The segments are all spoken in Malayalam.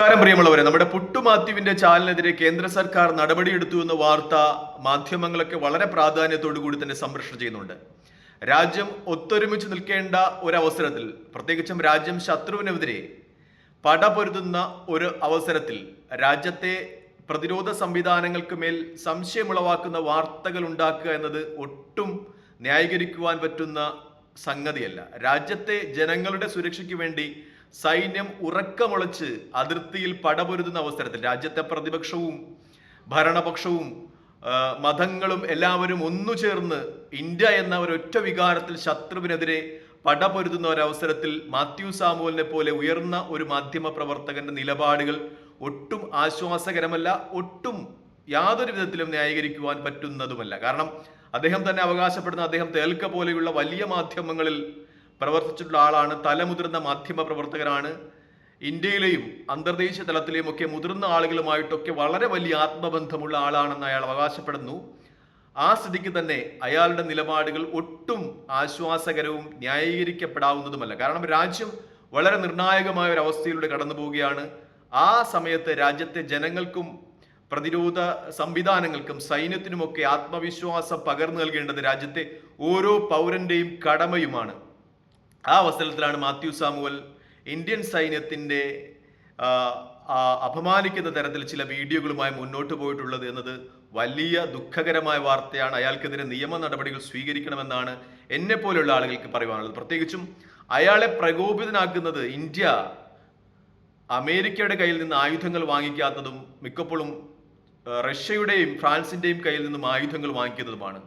നമസ്കാരം പ്രിയമുള്ളവരെ. നമ്മുടെ പുട്ടു മാത്യുവിന്റെ ചാനലിനെതിരെ കേന്ദ്ര സർക്കാർ നടപടിയെടുത്തു എന്ന വാർത്ത മാധ്യമങ്ങളൊക്കെ വളരെ പ്രാധാന്യത്തോടു കൂടി തന്നെ സംരക്ഷണം ചെയ്യുന്നുണ്ട്. രാജ്യം ഒത്തൊരുമിച്ച് നിൽക്കേണ്ട ഒരു അവസരത്തിൽ പ്രത്യേകിച്ചും രാജ്യം ശത്രുവിനെതിരെ പടപൊരുതുന്ന ഒരു അവസരത്തിൽ രാജ്യത്തെ പ്രതിരോധ സംവിധാനങ്ങൾക്ക് മേൽ സംശയമുളവാക്കുന്ന വാർത്തകൾ ഉണ്ടാക്കുക എന്നത് ഒട്ടും ന്യായീകരിക്കുവാൻ പറ്റുന്ന സംഗതിയല്ല. രാജ്യത്തെ ജനങ്ങളുടെ സുരക്ഷയ്ക്ക് വേണ്ടി സൈന്യം ഉറക്കമുളച്ച് അതിർത്തിയിൽ പടപൊരുതുന്ന അവസരത്തിൽ രാജ്യത്തെ പ്രതിപക്ഷവും ഭരണപക്ഷവും മതങ്ങളും എല്ലാവരും ഒന്നു ചേർന്ന് ഇന്ത്യ എന്ന ഒരൊറ്റ വികാരത്തിൽ ശത്രുവിനെതിരെ പടപൊരുതുന്ന ഒരവസരത്തിൽ മാത്യു സാമുവലിനെ പോലെ ഉയർന്ന ഒരു മാധ്യമ പ്രവർത്തകന്റെ നിലപാടുകൾ ഒട്ടും ആശ്വാസകരമല്ല ഒട്ടും യാതൊരു വിധത്തിലും ന്യായീകരിക്കുവാൻ പറ്റുന്നതുമല്ല. കാരണം അദ്ദേഹം തന്നെ അവകാശപ്പെടുന്ന അദ്ദേഹം തേൽക്ക പോലെയുള്ള വലിയ മാധ്യമങ്ങളിൽ പ്രവർത്തിച്ചിട്ടുള്ള ആളാണ് തലമുതിർന്ന മാധ്യമ പ്രവർത്തകരാണ്. ഇന്ത്യയിലെയും അന്തർദേശീയ തലത്തിലെയും ഒക്കെ മുതിർന്ന ആളുകളുമായിട്ടൊക്കെ വളരെ വലിയ ആത്മബന്ധമുള്ള ആളാണെന്ന് അയാൾ അവകാശപ്പെടുന്നു. ആ സ്ഥിതിക്ക് തന്നെ അയാളുടെ നിലപാടുകൾ ഒട്ടും ആശ്വാസകരവും ന്യായീകരിക്കപ്പെടാവുന്നതുമല്ല. കാരണം രാജ്യം വളരെ നിർണായകമായ ഒരു അവസ്ഥയിലൂടെ കടന്നു പോവുകയാണ്. ആ സമയത്ത് രാജ്യത്തെ ജനങ്ങൾക്കും പ്രതിരോധ സംവിധാനങ്ങൾക്കും സൈന്യത്തിനുമൊക്കെ ആത്മവിശ്വാസം പകർന്നു നൽകേണ്ടത് രാജ്യത്തെ ഓരോ പൗരന്റെയും കടമയുമാണ്. ആ അവസരത്തിലാണ് മാത്യു സാമുവൽ ഇന്ത്യൻ സൈന്യത്തിന്റെ അപമാനിക്കുന്ന തരത്തിൽ ചില വീഡിയോകളുമായി മുന്നോട്ട് പോയിട്ടുള്ളത് എന്നത് വലിയ ദുഃഖകരമായ വാർത്തയാണ്. അയാൾക്കെതിരെ നിയമ നടപടികൾ സ്വീകരിക്കണമെന്നാണ് എന്നെ പോലെയുള്ള ആളുകൾക്ക് പറയുവാനുള്ളത്. പ്രത്യേകിച്ചും അയാളെ പ്രകോപിതനാക്കുന്നത് ഇന്ത്യ അമേരിക്കയുടെ കയ്യിൽ നിന്ന് ആയുധങ്ങൾ വാങ്ങിക്കാത്തതും മിക്കപ്പോഴും റഷ്യയുടെയും ഫ്രാൻസിന്റെയും കയ്യിൽ നിന്നും ആയുധങ്ങൾ വാങ്ങിക്കുന്നതുമാണ്.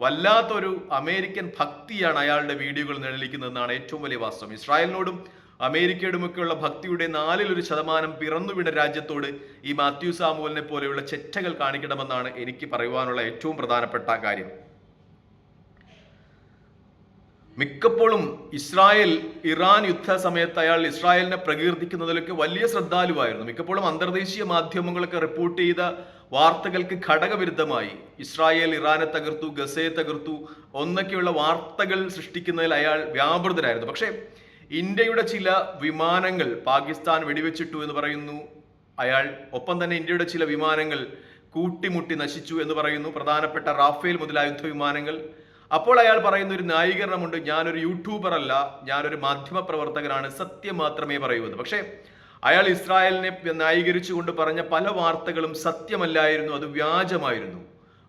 വല്ലാത്തൊരു അമേരിക്കൻ ഭക്തിയാണ് അയാളുടെ വീഡിയോകൾ നിഴലിക്കുന്നതെന്നാണ് ഏറ്റവും വലിയ വാസ്തവം. ഇസ്രായേലിനോടും അമേരിക്കയോടുമൊക്കെയുള്ള ഭക്തിയുടെ നാലിലൊരു ശതമാനം പിറന്നുവിട രാജ്യത്തോട് ഈ മാത്യു സാമുവലിനെ പോലെയുള്ള ചെറ്റകൾ കാണിക്കണമെന്നാണ് എനിക്ക് പറയുവാനുള്ള ഏറ്റവും പ്രധാനപ്പെട്ട കാര്യം. മിക്കപ്പോഴും ഇസ്രായേൽ ഇറാൻ യുദ്ധ സമയത്ത് അയാൾ ഇസ്രായേലിനെ പ്രകീർത്തിക്കുന്നതിലൊക്കെ വലിയ ശ്രദ്ധാലുവായിരുന്നു. മിക്കപ്പോഴും അന്തർദേശീയ മാധ്യമങ്ങളൊക്കെ റിപ്പോർട്ട് ചെയ്ത വാർത്തകൾക്ക് ഘടകവിരുദ്ധമായി. ഇസ്രായേൽ ഇറാനെ തകർത്തു ഗസയെ തകർത്തു ഒന്നൊക്കെയുള്ള വാർത്തകൾ സൃഷ്ടിക്കുന്നതിൽ അയാൾ വ്യാപൃതരായിരുന്നു. പക്ഷേ ഇന്ത്യയുടെ ചില വിമാനങ്ങൾ പാകിസ്ഥാൻ വെടിവെച്ചിട്ടു എന്ന് പറയുന്നു. അയാൾ ഒപ്പം തന്നെ ഇന്ത്യയുടെ ചില വിമാനങ്ങൾ കൂട്ടിമുട്ടി നശിച്ചു എന്ന് പറയുന്നു. പ്രധാനപ്പെട്ട റാഫേൽ മുതലായ യുദ്ധവിമാനങ്ങൾ. അപ്പോൾ അയാൾ പറയുന്ന ഒരു ന്യായീകരണമുണ്ട്. ഞാനൊരു യൂട്യൂബർ അല്ല ഞാനൊരു മാധ്യമ പ്രവർത്തകനാണ് സത്യം മാത്രമേ പറയൂ എന്ന് പക്ഷേ അയാൾ ഇസ്രായേലിനെ ന്യായീകരിച്ചുകൊണ്ട് പറഞ്ഞ പല വാർത്തകളും സത്യമല്ലായിരുന്നു അത് വ്യാജമായിരുന്നു.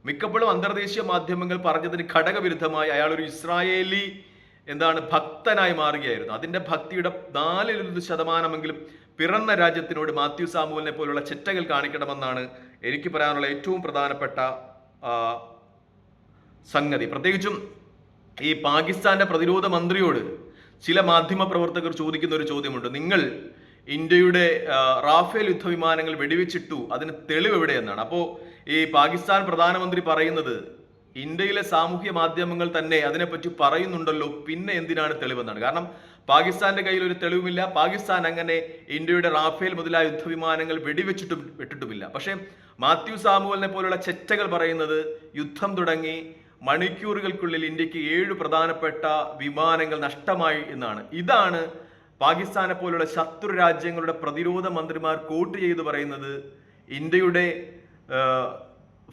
മിക്കപ്പോഴും അന്തർദേശീയ മാധ്യമങ്ങൾ പറഞ്ഞതിന് ഘടകവിരുദ്ധമായി അയാൾ ഒരു ഇസ്രായേലി എന്താണ് ഭക്തനായി മാറുകയായിരുന്നു. അതിന്റെ ഭക്തിയുടെ നാലിലൊരു ശതമാനമെങ്കിലും പിറന്ന രാജ്യത്തിനോട് മാത്യു സാമുവലിനെ പോലുള്ള ചെറ്റകൾ കാണിക്കണമെന്നാണ് എനിക്ക് പറയാനുള്ള ഏറ്റവും പ്രധാനപ്പെട്ട സംഗതി. പ്രത്യേകിച്ചും ഈ പാകിസ്ഥാന്റെ പ്രതിരോധ മന്ത്രിയോട് ചില മാധ്യമ പ്രവർത്തകർ ചോദിക്കുന്ന ഒരു ചോദ്യമുണ്ട്. നിങ്ങൾ ഇന്ത്യയുടെ റാഫേൽ യുദ്ധവിമാനങ്ങൾ വെടിവെച്ചിട്ടു. അതിന് തെളിവ് എവിടെയെന്നാണ്. അപ്പോൾ ഈ പാകിസ്ഥാൻ പ്രധാനമന്ത്രി പറയുന്നത് ഇന്ത്യയിലെ സാമൂഹ്യ മാധ്യമങ്ങൾ തന്നെ അതിനെപ്പറ്റി പറയുന്നുണ്ടല്ലോ പിന്നെ എന്തിനാണ് തെളിവെന്നാണ്. കാരണം പാകിസ്ഥാന്റെ കയ്യിൽ ഒരു തെളിവുമില്ല. പാകിസ്ഥാൻ അങ്ങനെ ഇന്ത്യയുടെ റാഫേൽ മുതലായ യുദ്ധവിമാനങ്ങൾ വെടിവെച്ചിട്ടും വിട്ടിട്ടുമില്ല പക്ഷേ മാത്യു സാമുവലിനെ പോലുള്ള ചെറ്റകൾ പറയുന്നത് യുദ്ധം തുടങ്ങി മണിക്കൂറുകൾക്കുള്ളിൽ ഇന്ത്യയ്ക്ക് ഏഴ് പ്രധാനപ്പെട്ട വിമാനങ്ങൾ നഷ്ടമായി എന്നാണ്. ഇതാണ് പാകിസ്ഥാനെ പോലുള്ള ശത്രു രാജ്യങ്ങളുടെ പ്രതിരോധ മന്ത്രിമാർ കോട്ട് ചെയ്ത് പറയുന്നത് ഇന്ത്യയുടെ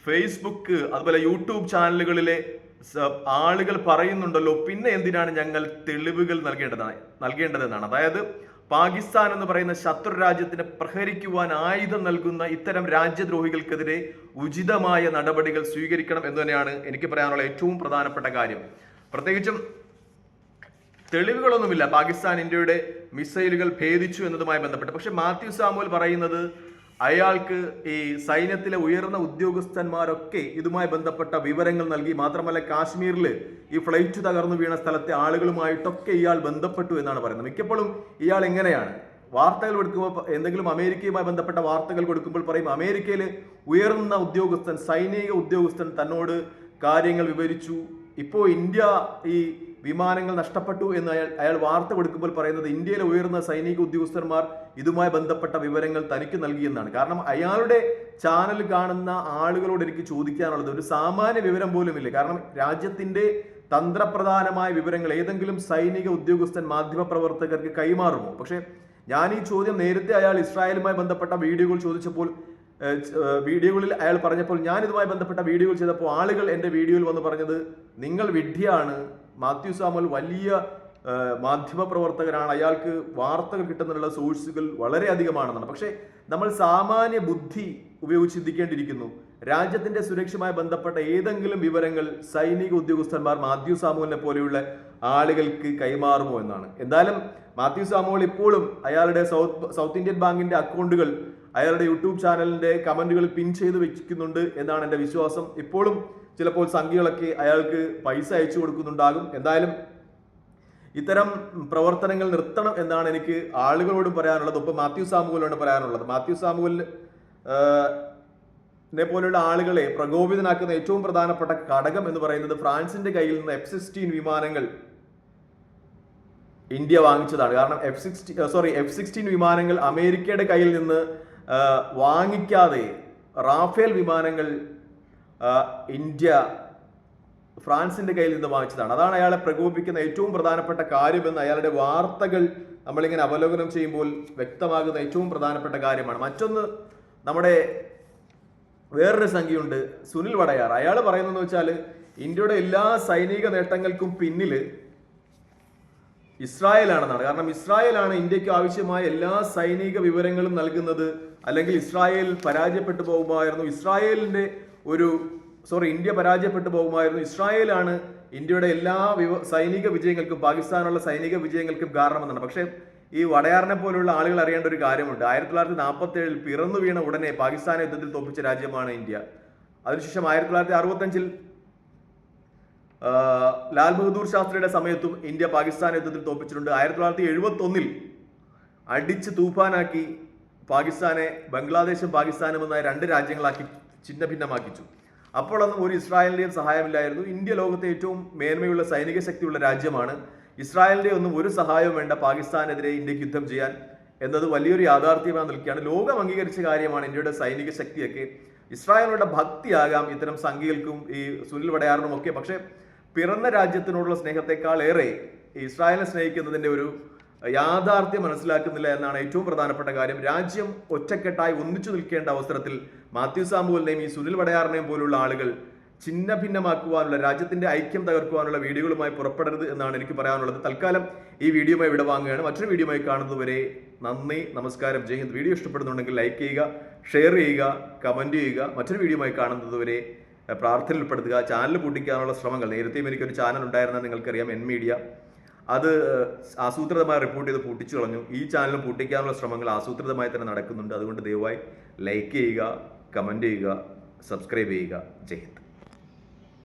ഫേസ്ബുക്ക് അതുപോലെ യൂട്യൂബ് ചാനലുകളിലെ ആളുകൾ പറയുന്നുണ്ടല്ലോ പിന്നെ എന്തിനാണ് ഞങ്ങൾ തെളിവുകൾ നൽകേണ്ടതാണ് നൽകേണ്ടതെന്നാണ്. അതായത് പാകിസ്ഥാൻ എന്ന് പറയുന്ന ശത്രു രാജ്യത്തിന് പ്രഹരിക്കുവാൻ ആയുധം നൽകുന്ന ഇത്തരം രാജ്യദ്രോഹികൾക്കെതിരെ ഉചിതമായ നടപടികൾ സ്വീകരിക്കണം എന്ന് തന്നെയാണ് എനിക്ക് പറയാനുള്ള ഏറ്റവും പ്രധാനപ്പെട്ട കാര്യം. പ്രത്യേകിച്ചും തെളിവുകളൊന്നുമില്ല. പാകിസ്ഥാൻ ഇന്ത്യയുടെ മിസൈലുകൾ ഭേദിച്ചു എന്നതുമായി ബന്ധപ്പെട്ട്. പക്ഷെ മാത്യു സാമുവൽ പറയുന്നത് അയാൾക്ക് ഈ സൈന്യത്തിലെ ഉയർന്ന ഉദ്യോഗസ്ഥന്മാരൊക്കെ ഇതുമായി ബന്ധപ്പെട്ട വിവരങ്ങൾ നൽകി. മാത്രമല്ല കാശ്മീരിൽ ഈ ഫ്ലൈറ്റ് തകർന്നു വീണ സ്ഥലത്തെ ആളുകളുമായിട്ടൊക്കെ ഇയാൾ ബന്ധപ്പെട്ടു എന്നാണ് പറയുന്നത്. മിക്കപ്പോഴും ഇയാൾ എങ്ങനെയാണ്? വാർത്തകൾ കൊടുക്കുമ്പോൾ എന്തെങ്കിലും അമേരിക്കയുമായി ബന്ധപ്പെട്ട വാർത്തകൾ കൊടുക്കുമ്പോൾ പറയും അമേരിക്കയിൽ ഉയർന്ന ഉദ്യോഗസ്ഥൻ സൈനിക ഉദ്യോഗസ്ഥൻ തന്നോട് കാര്യങ്ങൾ വിവരിച്ചു ഇപ്പോൾ ഇന്ത്യ ഈ വിമാനങ്ങൾ നഷ്ടപ്പെട്ടു എന്ന് അയാൾ അയാൾ വാർത്ത കൊടുക്കുമ്പോൾ പറയുന്നത് ഇന്ത്യയിലെ ഉയർന്ന സൈനിക ഉദ്യോഗസ്ഥന്മാർ ഇതുമായി ബന്ധപ്പെട്ട വിവരങ്ങൾ തനിക്ക് നൽകിയെന്നാണ് കാരണം അയാളുടെ ചാനൽ കാണുന്ന ആളുകളോട് എനിക്ക് ചോദിക്കാനുള്ളത് ഒരു സാമാന്യ വിവരം പോലും ഇല്ല കാരണം രാജ്യത്തിന്റെ തന്ത്രപ്രധാനമായ വിവരങ്ങൾ ഏതെങ്കിലും സൈനിക ഉദ്യോഗസ്ഥൻ മാധ്യമപ്രവർത്തകർക്ക് കൈമാറുമോ? പക്ഷേ ഞാൻ ഈ ചോദ്യം നേരത്തെ അയാൾ ഇസ്രായേലുമായി ബന്ധപ്പെട്ട വീഡിയോകൾ ചോദിച്ചപ്പോൾ വീഡിയോകളിൽ അയാൾ പറഞ്ഞപ്പോൾ ഞാൻ ഇതുമായി ബന്ധപ്പെട്ട വീഡിയോകൾ ചെയ്തപ്പോൾ ആളുകൾ എന്റെ വീഡിയോയിൽ വന്ന് പറഞ്ഞത് നിങ്ങൾ വിഡ്ഢിയാണ്. മാത്യു സാമുൽ വലിയ മാധ്യമ പ്രവർത്തകനാണ്. അയാൾക്ക് വാർത്തകൾ കിട്ടുന്നതിനുള്ള സോഴ്സുകൾ വളരെയധികമാണെന്നാണ് പക്ഷേ നമ്മൾ സാമാന്യ ബുദ്ധി ഉപയോഗിച്ച് ചിന്തിക്കേണ്ടിയിരിക്കുന്നു. രാജ്യത്തിന്റെ സുരക്ഷയുമായി ബന്ധപ്പെട്ട ഏതെങ്കിലും വിവരങ്ങൾ സൈനിക ഉദ്യോഗസ്ഥന്മാർ മാത്യു സാമുവിനെ പോലെയുള്ള ആളുകൾക്ക് കൈമാറുമോ എന്നാണ്. എന്തായാലും മാത്യു സാമുവൽ ഇപ്പോഴും അയാളുടെ സൗത്ത് സൗത്ത് ഇന്ത്യൻ ബാങ്കിന്റെ അക്കൗണ്ടുകൾ അയാളുടെ യൂട്യൂബ് ചാനലിന്റെ കമന്റുകൾ പിൻ ചെയ്ത് വെക്കുന്നുണ്ട് എന്നാണ് എന്റെ വിശ്വാസം. ഇപ്പോഴും ചിലപ്പോൾ സംഖ്യകളൊക്കെ അയാൾക്ക് പൈസ അയച്ചു കൊടുക്കുന്നുണ്ടാകും. എന്തായാലും ഇത്തരം പ്രവർത്തനങ്ങൾ നിർത്തണം എന്നാണ് എനിക്ക് ആളുകളോട് പറയാനുള്ളത്. ഇപ്പൊ മാത്യു സാമുവലിനോട് പറയാനുള്ളത്. മാത്യു സാമുവൽ െ പോലുള്ള ആളുകളെ പ്രകോപിതനാക്കുന്ന ഏറ്റവും പ്രധാനപ്പെട്ട ഘടകം എന്ന് പറയുന്നത് ഫ്രാൻസിന്റെ കയ്യിൽ നിന്ന് എഫ് സിക്സ്റ്റീൻ വിമാനങ്ങൾ ഇന്ത്യ വാങ്ങിച്ചതാണ്. കാരണം F sixty sorry F sixteen വിമാനങ്ങൾ അമേരിക്കയുടെ കയ്യിൽ നിന്ന് വാങ്ങിക്കാതെ റാഫേൽ വിമാനങ്ങൾ ഇന്ത്യ ഫ്രാൻസിന്റെ കയ്യിൽ നിന്ന് വാങ്ങിച്ചതാണ്. അതാണ് അയാളെ പ്രകോപിപ്പിക്കുന്ന ഏറ്റവും പ്രധാനപ്പെട്ട കാര്യമെന്ന് അയാളുടെ വാർത്തകൾ നമ്മളിങ്ങനെ അവലോകനം ചെയ്യുമ്പോൾ വ്യക്തമാകുന്ന ഏറ്റവും പ്രധാനപ്പെട്ട കാര്യമാണ്. മറ്റൊന്ന് നമ്മുടെ വേറൊരു സംഖ്യയുണ്ട് സുനിൽ വടയാർ. അയാൾ പറയുന്നതെന്ന് വെച്ചാൽ ഇന്ത്യയുടെ എല്ലാ സൈനിക നേട്ടങ്ങൾക്കും പിന്നിൽ ഇസ്രായേലാണെന്നാണ്. കാരണം ഇസ്രായേലാണ് ഇന്ത്യയ്ക്ക് ആവശ്യമായ എല്ലാ സൈനിക വിവരങ്ങളും നൽകുന്നത് അല്ലെങ്കിൽ ഇസ്രായേൽ പരാജയപ്പെട്ടു പോകുമായിരുന്നു. ഇസ്രായേലിന്റെ ഒരു സോറി ഇന്ത്യ പരാജയപ്പെട്ടു പോകുമായിരുന്നു. ഇസ്രായേലാണ് ഇന്ത്യയുടെ എല്ലാ വിവ സൈനിക വിജയങ്ങൾക്കും പാകിസ്ഥാനുള്ള സൈനിക വിജയങ്ങൾക്കും കാരണമെന്നാണ്. പക്ഷേ ഈ വടയാറിനെ പോലുള്ള ആളുകൾ അറിയേണ്ട ഒരു കാര്യമുണ്ട്. ആയിരത്തി തൊള്ളായിരത്തി നാൽപ്പത്തി ഏഴിൽ പിറന്നു വീണ ഉടനെ പാകിസ്ഥാനെ യുദ്ധത്തിൽ തോപ്പിച്ച രാജ്യമാണ് ഇന്ത്യ. അതിനുശേഷം ആയിരത്തി തൊള്ളായിരത്തി അറുപത്തഞ്ചിൽ ലാൽ ബഹദൂർ ശാസ്ത്രിയുടെ സമയത്തും ഇന്ത്യ പാകിസ്ഥാൻ യുദ്ധത്തിൽ തോപ്പിച്ചിട്ടുണ്ട് ആയിരത്തി തൊള്ളായിരത്തി എഴുപത്തി ഒന്നിൽ അടിച്ച് തൂഫാനാക്കി പാകിസ്ഥാനെ ബംഗ്ലാദേശും പാകിസ്ഥാനും എന്ന രണ്ട് രാജ്യങ്ങളാക്കി ചിഹ്ന ഭിന്നമാക്കിച്ചു അപ്പോഴൊന്നും ഒരു ഇസ്രായേലിന്റെയും സഹായമില്ലായിരുന്നു. ഇന്ത്യ ലോകത്തെ ഏറ്റവും മേന്മയുള്ള സൈനിക ശക്തിയുള്ള രാജ്യമാണ്. ഇസ്രായേലിന്റെ ഒന്നും ഒരു സഹായവും വേണ്ട പാകിസ്ഥാനെതിരെ ഇന്ത്യയ്ക്ക് യുദ്ധം ചെയ്യാൻ എന്നത് വലിയൊരു യാഥാർത്ഥ്യമായി നിൽക്കുകയാണ്. ലോകം അംഗീകരിച്ച കാര്യമാണ് ഇന്ത്യയുടെ സൈനിക ശക്തിയൊക്കെ. ഇസ്രായേലിനോട് ഭക്തിയാകാം. ഇത്തരം സംഖ്യകൾക്കും ഈ സുനിൽ വടയാറിനും ഒക്കെ പക്ഷേ പിറന്ന രാജ്യത്തിനോടുള്ള സ്നേഹത്തെക്കാൾ ഏറെ ഇസ്രായേലിനെ സ്നേഹിക്കുന്നതിന്റെ ഒരു യാഥാർത്ഥ്യം മനസ്സിലാക്കുന്നില്ല എന്നാണ് ഏറ്റവും പ്രധാനപ്പെട്ട കാര്യം. രാജ്യം ഒറ്റക്കെട്ടായി ഒന്നിച്ചു നിൽക്കേണ്ട അവസരത്തിൽ മാത്യു സാമുവലിനെയും ഈ സുനിൽ വടയാറിനെയും പോലുള്ള ആളുകൾ ചിഹ്ന ഭിന്നമാക്കുവാനുള്ള രാജ്യത്തിന്റെ ഐക്യം തകർക്കുവാനുള്ള വീഡിയോകളുമായി പുറപ്പെടരുത് എന്നാണ് എനിക്ക് പറയാനുള്ളത്. തൽക്കാലം ഈ വീഡിയോമായി ഇവിടെ വാങ്ങുകയാണ്. മറ്റൊരു വീഡിയോമായി കാണുന്നതുവരെ നന്ദി നമസ്കാരം. ജയ് ഹിന്ദ്. വീഡിയോ ഇഷ്ടപ്പെടുന്നുണ്ടെങ്കിൽ ലൈക്ക് ചെയ്യുക ഷെയർ ചെയ്യുക കമന്റ് ചെയ്യുക. മറ്റൊരു വീഡിയോമായി കാണുന്നതുവരെ പ്രാർത്ഥനയിൽ ഉൾപ്പെടുത്തുക ചാനൽ പൂട്ടിക്കാനുള്ള ശ്രമങ്ങൾ. നേരത്തെയും എനിക്കൊരു ചാനൽ ഉണ്ടായിരുന്ന നിങ്ങൾക്കറിയാം എൻ മീഡിയ. അത് ആസൂത്രിതമായി റിപ്പോർട്ട് ചെയ്ത് പൊട്ടിച്ചു കളഞ്ഞു. ഈ ചാനൽ പൊട്ടിക്കാനുള്ള ശ്രമങ്ങൾ ആസൂത്രിതമായി തന്നെ നടക്കുന്നുണ്ട്. അതുകൊണ്ട് ദയവായി ലൈക്ക് ചെയ്യുക കമന്റ് ചെയ്യുക സബ്സ്ക്രൈബ് ചെയ്യുക. ജയ് ഹിന്ദ്.